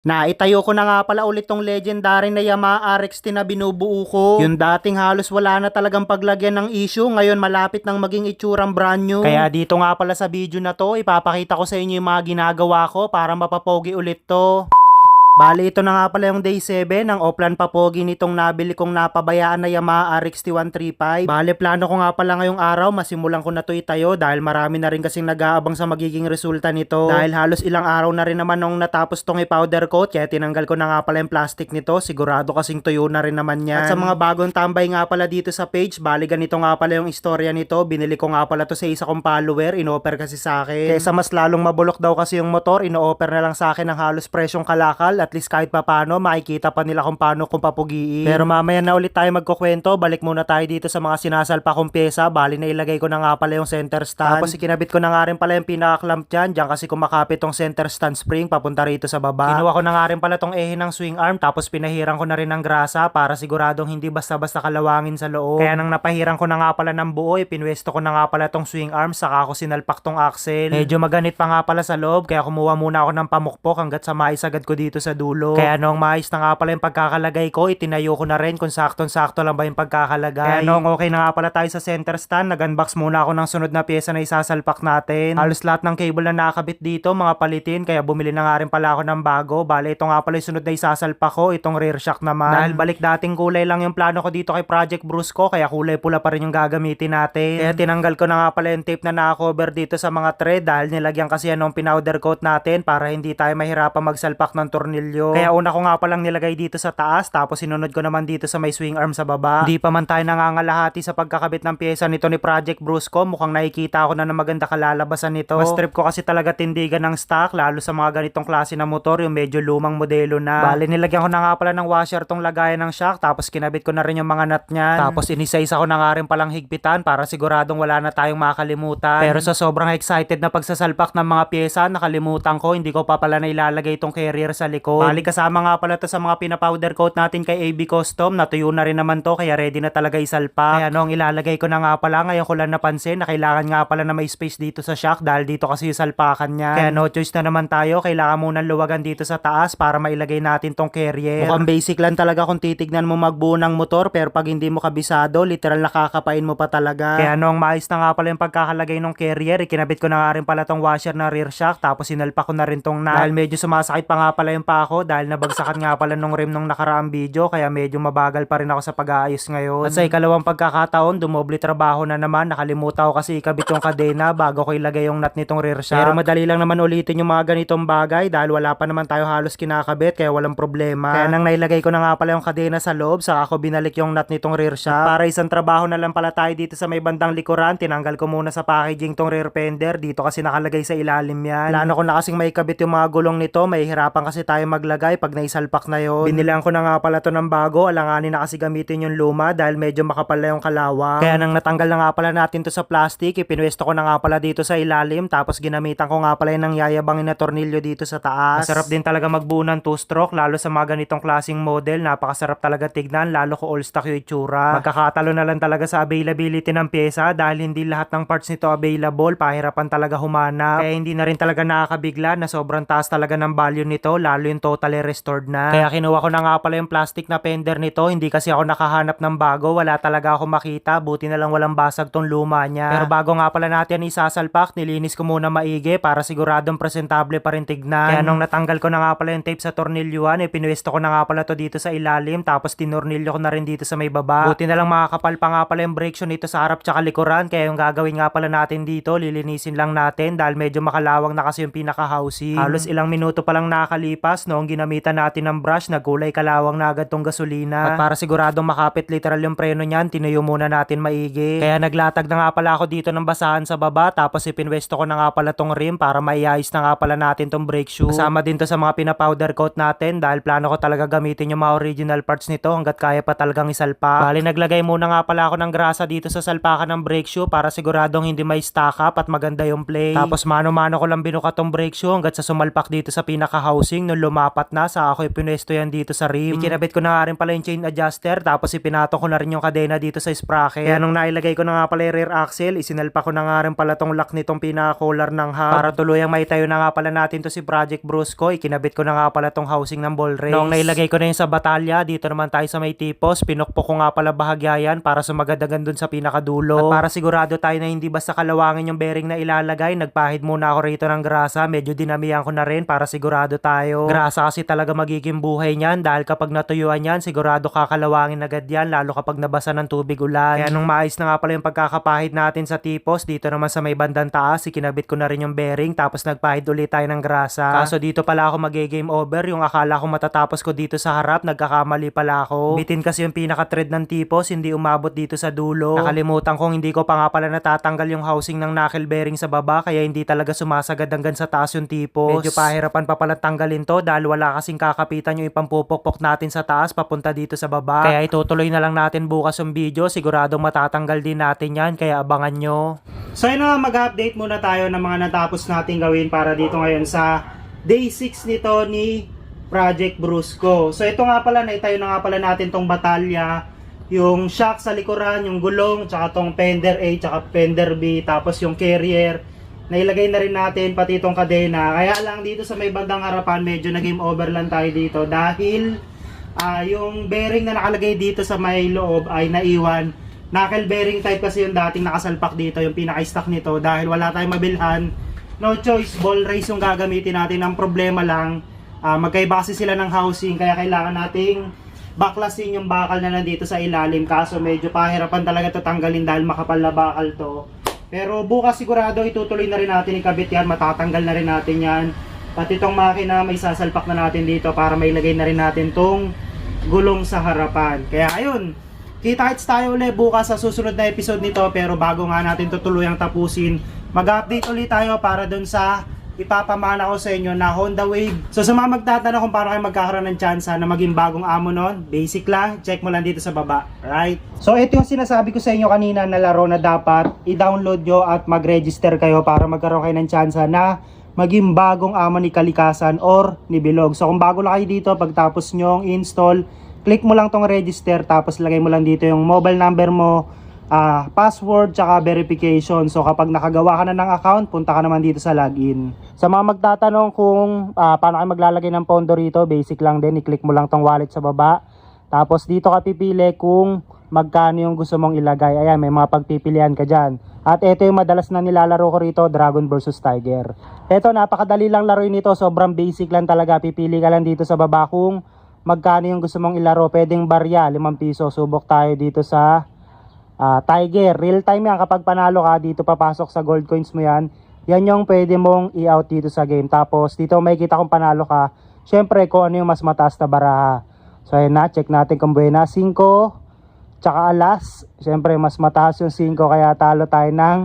Naitayo ko na nga pala ulit tong legendary na Yamaha RX-10 na binubuo ko. Yung dating halos wala na talagang paglagyan ng issue, ngayon malapit nang maging itsurang brand new. Kaya dito nga pala sa video na to, ipapakita ko sa inyo yung mga ginagawa ko para mapapogi ulit to. Bali, ito na nga pala yung day 7 ng Oplan Papogi nitong nabili kong napabayaan na Yamaha RX-T135. Bali, plano ko nga pala ngayong araw, masimulan ko na to itayo dahil marami na rin kasing nag-aabang sa magiging resulta nito. Dahil halos ilang araw na rin naman nung natapos tong i-powder coat, kaya tinanggal ko na nga pala yung plastic nito. Sigurado kasing tuyo na rin naman yan. At sa mga bagong tambay nga pala dito sa page, bali ganito nga pala yung istorya nito. Binili ko nga pala to sa isa kong follower, in-offer kasi sa akin. Kesa mas lalong mabulok daw kasi yung motor, in-offer na lang sa akin ng halos presyong kalakal at least kahit papano makikita pa nila kung paano kung papugiin. Pero mamaya na ulit tayo magkukwento, balik muna tayo dito sa mga sinasalpa kong pyesa, bali na ilagay ko na nga pala yung center stand. Tapos ikinabit ko na nga rin pala yung pinaka-clamp dyan, dyan kasi kumakapit tong center stand spring papunta rito sa baba. Kinuha ko na nga rin pala tong ehe ng swing arm, tapos pinahiran ko na rin ng grasa para siguradong hindi basta-basta kalawangin sa loob. Kaya nang napahiran ko na nga pala ng buo, ipinwesto ko na nga pala tong swing arm, saka ako sinalpak tong axle. Medyo maganit pa nga pala sa loob, kaya kumuha muna ako ng pamukpok hanggat sa maisagad ko dito sa dulo. Kaya noong maayos na nga pala yung pagkakalagay ko, itinayo ko na rin kung sakton-sakto lang ba yung pagkakalagay. Kaya noong okay na nga pala tayo sa center stand, nag-unbox muna ako ng sunod na pyesa na isasalpak natin. Halos lahat ng cable na nakakabit dito, mga palitin, kaya bumili na nga rin pala ako ng bago. Bale, ito nga pala yung sunod na isasalpak ko, itong rear shock naman. Dahil balik dating kulay lang yung plano ko dito kay Project Brusco, kaya kulay pula pa rin yung gagamitin natin. Kaya tinanggal ko na nga pala yung tape na nakakover dito sa mga thread dahil nilagyan kasi yan ng pinowder coat natin para hindi tayo mahirapan magsalpak ng tornilyo. Kaya una ko nga palang nilagay dito sa taas tapos sinunod ko naman dito sa may swing arm sa baba. Hindi pa man tayo nangangalahati sa pagkakabit ng pyesa nito ni Project Brusco. Mukhang nakikita ko na na maganda kalalabasan nito. Mas trip ko kasi talaga tindigan ng stock lalo sa mga ganitong klase na motor yung medyo lumang modelo na. Bale nilagyan ko na nga pala ng washer tong lagayan ng shock tapos kinabit ko na rin yung mga nut niyan. Tapos inisa-isa ko na nga rin palang higpitan para siguradong wala na tayong makalimutan. Pero sa sobrang excited na pagsasalpak ng mga pyesa, nakalimutan ko hindi ko pa pala na ilalagay itong carrier sa likod. Bali kasama nga pala to sa mga pinapowder coat natin kay AB Custom. Natuyo na rin naman to kaya ready na talaga isalpak. Kaya noong ilalagay ko na nga pala ngayon ko lang napansin na kailangan nga pala na may space dito sa shock dahil dito kasi yung salpakan niya. Kaya no choice na naman tayo. Kailangan muna luwagan dito sa taas para mailagay natin tong carrier. Mukhang basic lang talaga kung titignan mo magbuo ng motor pero pag hindi mo kabisado, literal nakakapain mo pa talaga. Kaya noong maayos na nga pala yung pagkakalagay ng carrier, ikinabit ko na nga rin pala tong washer na rear shock tapos sinalpak ko na rin tong nut. Dahil medyo sumasakit pa nga pala yung pako dahil nabagsakan nga pala nung rim nung nakaraang video kaya medyo mabagal pa rin ako sa pag-aayos ngayon. At sa ikalawang pagkakataon, dumoble trabaho na naman. Nakalimutan ko kasi ikabit yung kadena bago ko ilagay yung nut nitong rear shock. Pero madali lang naman ulitin yung mga ganitong bagay dahil wala pa naman tayo halos kinakabit kaya walang problema. Kaya nang nailagay ko na nga pala yung kadena sa loob, saka ako binalik yung nut nitong rear shock. Para isang trabaho na lang pala tayo dito sa may bandang likuran, tinanggal ko muna sa packaging tong rear fender. Dito kasi nakalagay sa ilalim yan. Plano ko na kasing may kabit yung mga gulong nito. May hirapan kasi tayo maglagay pag naisalpak na yon. Binilang ko na nga pala to ng bago. Alanganin na kasi gamitin yung luma dahil medyo makapal na yung kalawang. Kaya nang natanggal na nga pala natin to sa plastic, ipinwesto ko na nga pala dito sa ilalim. Tapos ginamitan ko nga pala yung yayabangin na tornilyo dito sa taas. Masarap din talaga magbuo ng two-stroke lalo sa mga ganitong klaseng model. Napakasarap talaga tignan lalo ko all stock yung itsura. Magkakatalo na lang talaga sa availability ng pyesa dahil hindi lahat ng parts nito available. Pahirapan talaga humanap. Kaya hindi na rin talaga nakakabigla na sobrang taas talaga ng value nito lalo yung totally restored na. Kaya kinuha ko na nga pala yung plastic na fender nito. Hindi kasi ako nakahanap ng bago. Wala talaga ako makita. Buti na lang walang basag tong luma niya. Pero bago nga pala natin isasalpak, nilinis ko muna maigi para siguradong presentable pa rin tignan. Kaya nung natanggal ko na nga pala yung tape sa tornilyuan, eh, pinwesto ko na nga pala to dito sa ilalim. Tapos tinornilyo ko na rin dito sa may baba. Buti na lang makakapal pa nga pala yung brake shoe nito sa harap tsaka likuran. Kaya yung gagawin nga pala natin dito, lilinisin lang natin dahil medyo makalawang na kasi yung pinaka-housing. Halos ilang minuto pa lang nakakalipas noong ginamitan natin ng brush, nagkulay kalawang na agad tong gasolina. At para siguradong makapit literal yung preno niyan, tinuyo muna natin maigi. Kaya naglatag na nga pala ako dito ng basahan sa baba, tapos ipinwesto ko na nga pala tong rim para maiayos na nga pala natin tong brake shoe. Kasama din to sa mga pinapowder coat natin dahil plano ko talaga gamitin yung mga original parts nito hanggat kaya pa talagang isalpa. Bali naglagay muna nga pala ako ng grasa dito sa salpakan ng brake shoe para siguradong hindi may stack up at maganda yung play. Tapos mano-mano ko lang binuka tong brake shoe hanggat sa sumalpak dito sa pinaka-housing nung sumapat na sa ako'y pinesto yan dito sa rim. Ikinabit ko na nga rin pala yung chain adjuster tapos ipinato ko na rin yung kadena dito sa sprocket. Kaya nung nailagay ko na nga pala yung rear axle, isinalpa ko na nga rin pala tong lock nitong pinaka-collar ng hub. Para tuluyang maitayo na nga pala natin to si Project Brusco, ikinabit ko na nga pala tong housing ng ball race. Nung nailagay ko na yung sa batalya, dito naman tayo sa may tipos, pinukpok ko nga pala bahagya yan para sumagadagan dun sa pinakadulo. At para sigurado tayo na hindi basta kalawangin yung bearing na ilalagay, nagpahid muna ako rito ng grasa, medyo dinamihan ko na rin para sigurado tayo. Grasa kasi talaga magiging buhay niyan dahil kapag natuyuan yan, sigurado kakalawangin agad yan, lalo kapag nabasa ng tubig ulan. Kaya nung maayos na nga pala yung pagkakapahid natin sa tipos, dito naman sa may bandang taas, ikinabit ko na rin yung bearing, tapos nagpahid ulit tayo ng grasa. Kaso dito pala ako mag-game over, yung akala ko matatapos ko dito sa harap, nagkakamali pala ako. Bitin kasi yung pinaka-thread ng tipos, hindi umabot dito sa dulo. Nakalimutan kong hindi ko pa nga pala natatanggal yung housing ng knuckle bearing sa baba, kaya hindi talaga sumasagad hanggang sa taas yung tipos. Medyo pahirapan pa pala tanggalin to dahil wala kasing kakapitan yung ipampupukpok natin sa taas papunta dito sa baba. Kaya itutuloy na lang natin bukas yung video, siguradong matatanggal din natin yan, kaya abangan nyo. So yun na, mag-update muna tayo ng mga natapos natin gawin para dito ngayon sa day 6 nito ni Project Brusco. So ito nga pala, naitayo na nga pala natin tong batalya, yung shock sa likuran, yung gulong, tsaka tong fender A, tsaka fender B, tapos yung carrier, nailagay na rin natin pati itong kadena. Kaya lang dito sa may bandang harapan, medyo nag-game over lang tayo dito dahil ah, yung bearing na nakalagay dito sa may loob ay naiwan. Knuckle bearing type kasi yung dating nakasalpak dito, yung pinaka-stock nito dahil wala tayong mabilhan. No choice, ball race yung gagamitin natin. Ang problema lang, ah, magkaiba kasi sila ng housing kaya kailangan nating baklasin yung bakal na nandito sa ilalim kaso medyo pahirapan talaga to tanggalin dahil makapal na bakal to. Pero bukas sigurado itutuloy na rin natin ikabit yan, matatanggal na rin natin yan. Pati itong makina may sasalpak na natin dito para may lagay na rin natin tong gulong sa harapan. Kaya ayun, kita-kits tayo ulit bukas sa susunod na episode nito pero bago nga natin tutuluyang tapusin, mag-update ulit tayo para dun sa ipapamana ko sa inyo na Honda Wave. So sa mga magtatanong kung paano kayo magkakaroon ng chance na maging bagong amo nun, basic lang, check mo lang dito sa baba. Right? So ito yung sinasabi ko sa inyo kanina na laro na dapat i-download nyo at mag-register kayo para magkaroon kayo ng chance na maging bagong amo ni Kalikasan or ni Bilog. So kung bago lang kayo dito, pagtapos nyo install, click mo lang tong register tapos lagay mo lang dito yung mobile number mo, ah, password, tsaka verification. So kapag nakagawa ka na ng account, punta ka naman dito sa login. Sa mga magtatanong kung ah, paano kayo maglalagay ng pondo rito, basic lang din, i-click mo lang tong wallet sa baba. Tapos dito ka pipili kung magkano yung gusto mong ilagay. Ayan, may mga pagpipilian ka dyan. At ito yung madalas na nilalaro ko rito, Dragon versus Tiger. Ito, napakadali lang laruin nito. Sobrang basic lang talaga. Pipili ka lang dito sa baba kung magkano yung gusto mong ilaro. Pwedeng barya, 5 piso. Subok tayo dito sa ah, Tiger. Real time yan. Kapag panalo ka, dito papasok sa gold coins mo yan. Yan yung pwede mong i-out dito sa game. Tapos dito may kita kung panalo ka. Syempre kung ano yung mas mataas na baraha. So ayun na, check natin kung buena. 5, tsaka alas. Syempre mas mataas yung 5 kaya talo tayo ng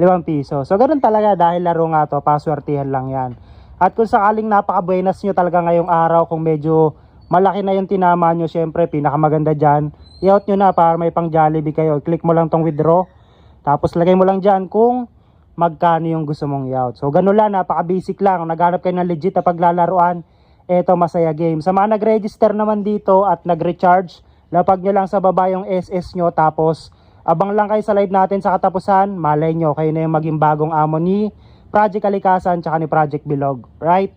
5 piso. So ganun talaga dahil laro nga to, paswertihan lang yan. At kung sakaling napaka-buenas nyo talaga ngayong araw, kung medyo malaki na yung tinama nyo, syempre pinakamaganda dyan, i-out nyo na para may pang Jollibee kayo. Click mo lang tong withdraw. Tapos lagay mo lang dyan kung magkano yung gusto mong i-out. So ganun lang, napaka-basic lang. Naghanap kayo ng legit na paglalaruan, eto masaya game. Sa mga nag-register naman dito at nag-recharge, lapag nyo lang sa baba yung SS nyo tapos abang lang kayo sa live natin sa katapusan, malay nyo, kayo na yung maging bagong amo ni Project Kalikasan tsaka ni Project Bilog. Right?